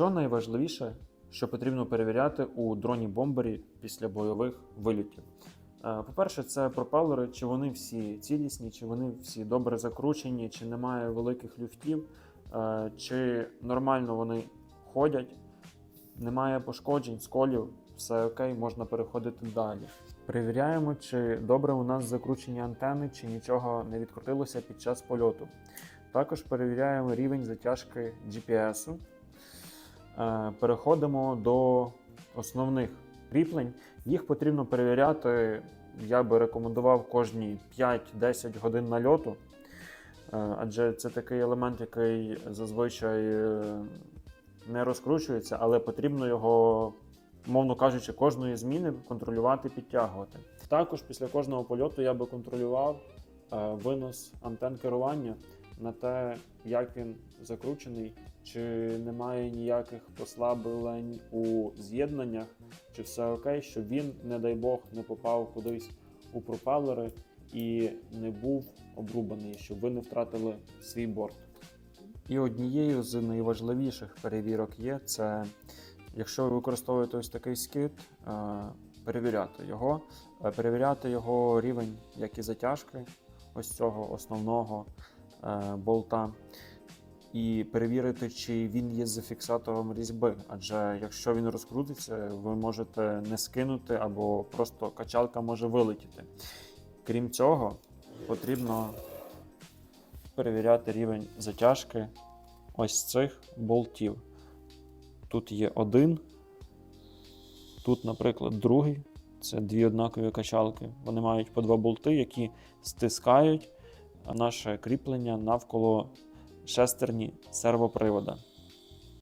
Що найважливіше, що потрібно перевіряти у дроні-бомбері після бойових вилітів? Е, По-перше, це пропелери, чи вони всі цілісні, чи вони всі добре закручені, чи немає великих люфтів, е, чи нормально вони ходять, немає пошкоджень, сколів, все окей, можна переходити далі. Перевіряємо, чи добре у нас закручені антени, чи нічого не відкрутилося під час польоту. Також перевіряємо рівень затяжки GPS. Е, Переходимо до основних кріплень. Їх потрібно перевіряти. Я би рекомендував кожні 5-10 годин нальоту, Е, адже це такий елемент, який зазвичай е, не розкручується, але потрібно його, мовно кажучи, кожної зміни контролювати, підтягувати. Також після кожного польоту я би контролював винос антен керування на те, як він закручений, чи немає ніяких послаблень у з'єднаннях, чи все окей, щоб він, не дай Бог, не попав кудись у пропелери і не був обрубаний, щоб ви не втратили свій борт. І однією з найважливіших перевірок є це, якщо ви використовуєте ось такий скид, е, перевіряти його, Е, перевіряти його рівень, як і затяжки ось цього основного болта. І перевірити, чи він є з фіксатором різьби. Адже якщо він розкрутиться, ви можете не скинути або просто качалка може вилетіти. Крім цього, потрібно перевіряти рівень затяжки ось цих болтів. Тут є один, тут, наприклад, другий. Це дві однакові качалки. Вони мають по два болти, які стискають наше кріплення навколо шестерні сервопривода.